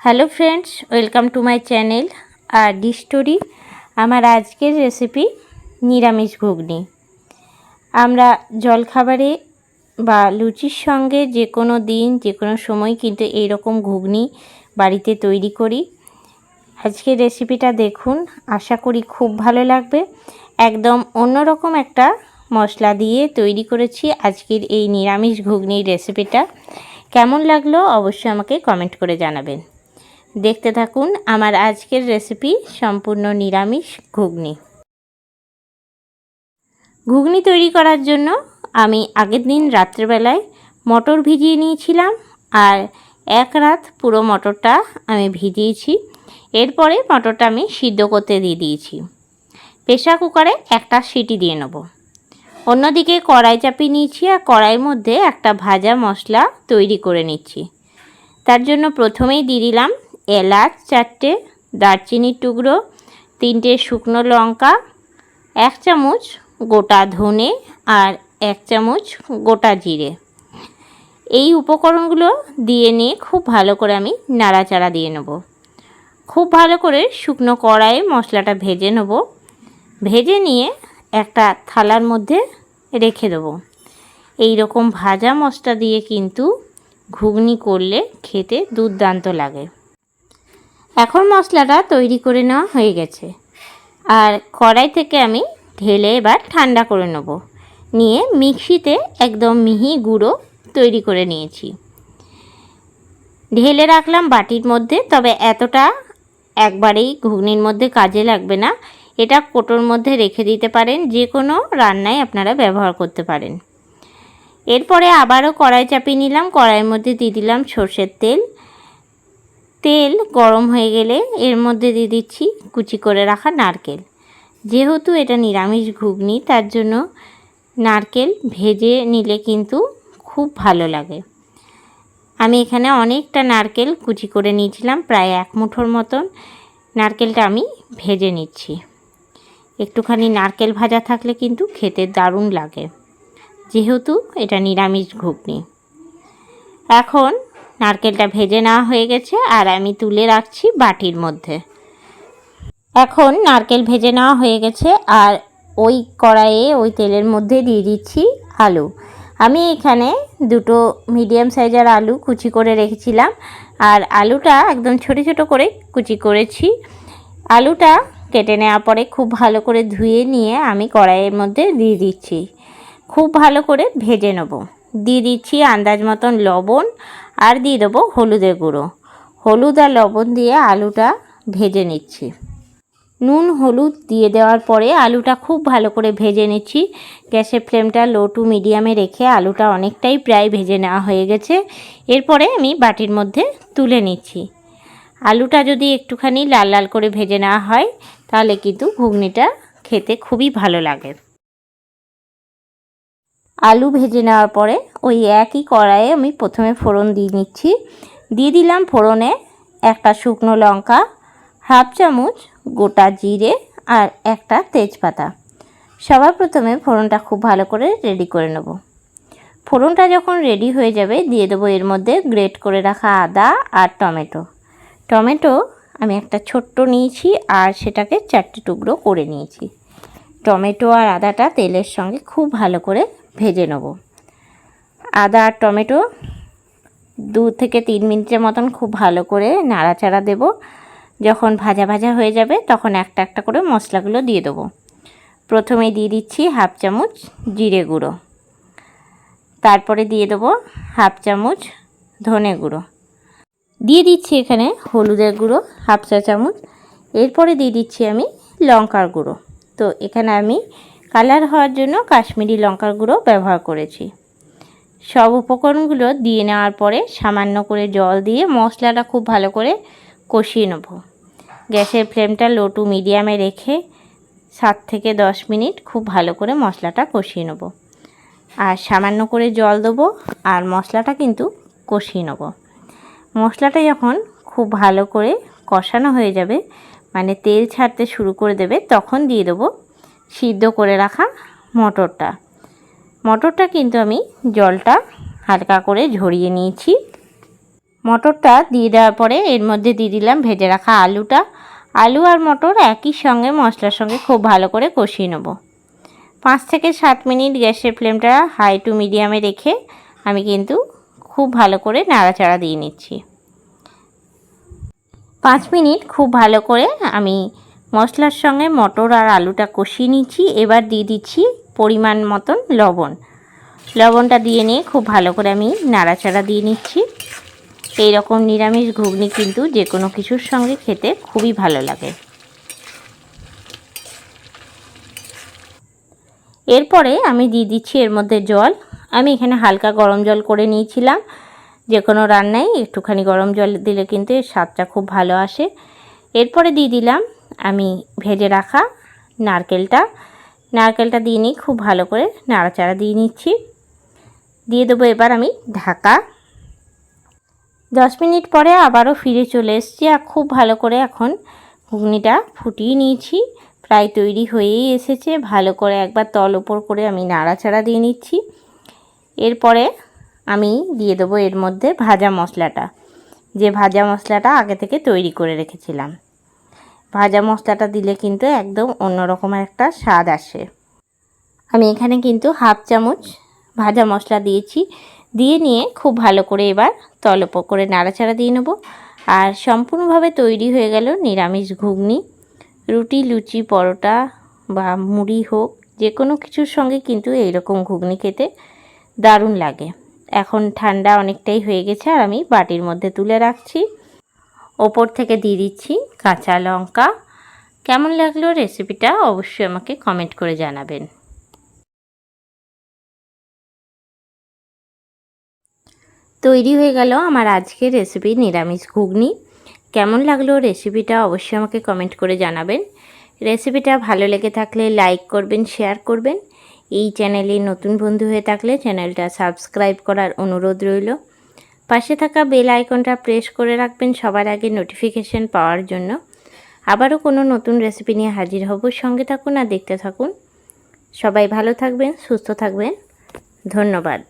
Hello friends, welcome to my channel R D story. আমার আজকের recipe নিরামিষ ঘুগনি। আমরা জলখাবারে বা লুচির সঙ্গে যে কোনো দিন, যে কোনো সময় কিন্তু এই রকম ঘুগনি বাড়িতে তৈরি করি। আজকের রেসিপিটা দেখুন, আশা করি খুব ভালো লাগবে। একদম অন্যরকম একটা মশলা দিয়ে তৈরি করেছি আজকের এই নিরামিষ ঘুগনির রেসিপিটা। কেমন লাগল অবশ্যই আমাকে কমেন্ট করে জানাবেন। দেখতে থাকুন আমার আজকের রেসিপি সম্পূর্ণ নিরামিষ ঘুগনি। ঘুগনি তৈরি করার জন্য আমি আগের দিন রাত্রেবেলায় মটর ভিজিয়ে নিয়েছিলাম আর এক রাত পুরো মটরটা আমি ভিজিয়েছি। এরপরে মটরটা আমি সিদ্ধ করতে দিয়ে দিয়েছি। প্রেশার কুকারে একটা সিটি দিয়ে নেব। অন্যদিকে কড়াই চাপিয়ে নিয়েছি আর কড়াইয়ের মধ্যে একটা ভাজা মশলা তৈরি করে নিচ্ছি। তার জন্য প্রথমেই দিয়ে দিলাম এলাচ চারটে দারচিনির টুকরো, তিনটে শুকনো লঙ্কা, এক চামচ গোটা ধনে আর এক চামচ গোটা জিরে। এই উপকরণগুলো দিয়ে নিয়ে খুব ভালো করে আমি নাড়াচাড়া দিয়ে নেব। খুব ভালো করে শুকনো কড়াইয়ে মশলাটা ভেজে নেব। ভেজে নিয়ে একটা থালার মধ্যে রেখে দেবো। এই রকম ভাজা মশলা দিয়ে কিন্তু ঘুগনি করলে খেতে দুর্দান্ত লাগে। এখন মশলাটা তৈরি করে নেওয়া হয়ে গেছে। আর কড়াই থেকে আমি ঢেলে এবার ঠান্ডা করে নেব। নিয়ে মিক্সিতে একদম মিহি গুঁড়ো তৈরি করে নিয়েছি। ঢেলে রাখলাম বাটির মধ্যে, তবে এতটা একবারেই ঘুগনির মধ্যে কাজে লাগবে না। এটা কোটোর মধ্যে রেখে দিতে পারেন, যে কোনো রান্নায় আপনারা ব্যবহার করতে পারেন। এরপরে আবারও কড়াই চাপিয়ে নিলাম। কড়াইয়ের মধ্যে দিয়ে দিলাম সর্ষের তেল। তেল গরম হয়ে গেলে এর মধ্যে দিয়ে দিচ্ছি কুচি করে রাখা নারকেল। যেহেতু এটা নিরামিষ ঘুগনি, তার জন্য নারকেল ভেজে নিলে কিন্তু খুব ভালো লাগে। আমি এখানে অনেকটা নারকেল কুচি করে নিয়েছিলাম, প্রায় এক মুঠোর মতন। নারকেলটা আমি ভেজে নিচ্ছি। একটুখানি নারকেল ভাজা থাকলে কিন্তু খেতে দারুণ লাগে। যেহেতু এটা নিরামিষ ঘুগনি। এখন নারকেলটা ভেজে নেওয়া হয়ে গেছে আর আমি তুলে রাখছি বাটির মধ্যে। এখন নারকেল ভেজে নেওয়া হয়ে গেছে আর ওই কড়াইয়ে ওই তেলের মধ্যে দিয়ে দিচ্ছি আলু। আমি এখানে দুটো মিডিয়াম সাইজের আলু কুচি করে রেখেছিলাম আর আলুটা একদম ছোট ছোট করে কুচি করেছি। আলুটা কেটে নেওয়ার পরে খুব ভালো করে ধুয়ে নিয়ে আমি কড়াইয়ের মধ্যে দিয়ে দিচ্ছি। খুব ভালো করে ভেজে নেব। দিয়ে দিচ্ছি আন্দাজ মতন লবণ আর দিয়ে দেবো হলুদের গুঁড়ো। হলুদ আর লবণ দিয়ে আলুটা ভেজে নিচ্ছি। নুন, হলুদ দিয়ে দেওয়ার পরে আলুটা খুব ভালো করে ভেজে নিচ্ছি। গ্যাসের ফ্লেমটা লো টু মিডিয়ামে রেখে আলুটা অনেকটাই প্রায় ভেজে নেওয়া হয়ে গেছে। এরপরে আমি বাটির মধ্যে তুলে নিচ্ছি। আলুটা যদি একটুখানি লাল লাল করে ভেজে নেওয়া হয়, তাহলে কিন্তু ঘুগনিটা খেতে খুবই ভালো লাগে। আলু ভেজে নেওয়ার পরে ওই একই কড়াইয়ে আমি প্রথমে ফোড়ন দিয়ে নিচ্ছি। দিয়ে দিলাম ফোড়নে একটা শুকনো লঙ্কা, হাফ চামচ গোটা জিরে আর একটা তেজপাতা। সবার প্রথমে ফোড়নটা খুব ভালো করে রেডি করে নেব। ফোড়নটা যখন রেডি হয়ে যাবে, দিয়ে দেবো এর মধ্যে গ্রেট করে রাখা আদা আর টমেটো। টমেটো আমি একটা ছোট্ট নিয়েছি আর সেটাকে চারটে টুকরো করে নিয়েছি। টমেটো আর আদাটা তেলের সঙ্গে খুব ভালো করে ভেজে নেব। আদা আর টমেটো দু থেকে তিন মিনিটের মতন খুব ভালো করে নাড়াচাড়া দেব। যখন ভাজা ভাজা হয়ে যাবে তখন একটা একটা করে মশলাগুলো দিয়ে দেবো। প্রথমে দিয়ে দিচ্ছি হাফ চামচ জিরে গুঁড়ো। তারপরে দিয়ে দেবো হাফ চামচ ধনে গুঁড়ো। দিয়ে দিচ্ছি এখানে হলুদের গুঁড়ো হাফ চা চামচ। এরপরে দিয়ে দিচ্ছি আমি লঙ্কার গুঁড়ো। তো এখানে আমি কালার হওয়ার জন্য কাশ্মীরি লঙ্কার গুঁড়ো ব্যবহার করেছি। সব উপকরণগুলো দিয়ে নেওয়ার পরে সামান্য করে জল দিয়ে মশলাটা খুব ভালো করে কষিয়ে নেব। গ্যাসের ফ্লেমটা লো টু মিডিয়ামে রেখে সাত থেকে দশ মিনিট খুব ভালো করে মশলাটা কষিয়ে নেব। আর সামান্য করে জল দেবো আর মশলাটা কিন্তু কষিয়ে নেব। মশলাটা যখন খুব ভালো করে কষানো হয়ে যাবে মানে তেল ছাড়তে শুরু করে দেবে, তখন দিয়ে দেবো সিদ্ধ করে রাখা মটরটা। মটরটা কিন্তু আমি জলটা হালকা করে ঝরিয়ে নিয়েছি। মটরটা দিয়ে দেওয়ার পরে এর মধ্যে দিয়ে দিলাম ভেজে রাখা আলুটা। আলু আর মটর একই সঙ্গে মশলার সঙ্গে খুব ভালো করে কষিয়ে নেব। পাঁচ থেকে সাত মিনিট গ্যাসের ফ্লেমটা হাই টু মিডিয়ামে রেখে আমি কিন্তু খুব ভালো করে নাড়াচাড়া দিয়ে নিচ্ছি। পাঁচ মিনিট খুব ভালো করে আমি মশলার সঙ্গে মটর আর আলুটা কষিয়ে নিচ্ছি। এবার দিয়ে দিচ্ছি পরিমাণ মতন লবণ। লবণটা দিয়ে নিয়ে খুব ভালো করে আমি নাড়াচাড়া দিয়ে নিচ্ছি। এই রকম নিরামিষ ঘুগনি কিন্তু যে কোনো কিছুর সঙ্গে খেতে খুবই ভালো লাগে। এরপরে আমি দিয়ে দিচ্ছি এর মধ্যে জল। আমি এখানে হালকা গরম জল করে নিয়েছিলাম। যে কোনো রান্নায় একটুখানি গরম জল দিলে কিন্তু এর স্বাদটা খুব ভালো আসে। এরপরে দিয়ে দিলাম আমি ভেজে রাখা নারকেলটা। নারকেলটা দিয়ে নিই, খুব ভালো করে নাড়াচাড়া দিয়ে নিচ্ছি। দিয়ে দেবো এবার আমি ঢাকা। দশ মিনিট পরে আবারও ফিরে চলে এসেছি আর খুব ভালো করে এখন ঘুগনিটা ফুটিয়ে নিয়েছি। প্রায় তৈরি হয়েই এসেছে, ভালো করে একবার তল ওপর করে আমি নাড়াচাড়া দিয়ে নিচ্ছি। এরপরে আমি দিয়ে দেবো এর মধ্যে ভাজা মশলাটা। যে ভাজা মশলাটা আগে থেকে তৈরি করে রেখেছিলাম। ভাজা মশলাটা দিলে কিন্তু একদম অন্যরকম একটা স্বাদ আসে। আমি এখানে কিন্তু হাফ চামচ ভাজা মশলা দিয়েছি। দিয়ে নিয়ে খুব ভালো করে এবার তলপ করে নাড়াচাড়া দিয়ে নেব। আর সম্পূর্ণভাবে তৈরি হয়ে গেল নিরামিষ ঘুগনি। রুটি, লুচি, পরোটা বা মুড়ি হোক যে কোনো কিছুর সঙ্গে কিন্তু এইরকম ঘুগনি খেতে দারুণ লাগে। এখন ঠান্ডা অনেকটাই হয়ে গেছে আর আমি বাটির মধ্যে তুলে রাখছি। ওপর থেকে দিয়ে দিচ্ছি কাঁচা লঙ্কা। কেমন লাগল রেসিপিটা অবশ্যই আমাকে কমেন্ট করে জানাবেন। তৈরি হয়ে গেল আমার আজকের রেসিপি নিরামিষ ঘুগনি। কেমন লাগল রেসিপিটা অবশ্যই আমাকে কমেন্ট করে জানাবেন। রেসিপিটা ভালো লেগে থাকলে লাইক করবেন শেয়ার করবেন। এই চ্যানেলে নতুন বন্ধু হয়ে থাকলে চ্যানেলটা সাবস্ক্রাইব করার অনুরোধ রইল। পাশে থাকা বেল আইকনটা প্রেস করে রাখবেন সবার আগে নোটিফিকেশন পাওয়ার জন্য। আবারও কোনো নতুন রেসিপি নিয়ে হাজির হব। সঙ্গে থাকুন আর দেখতে থাকুন। সবাই ভালো থাকবেন, সুস্থ থাকবেন। ধন্যবাদ।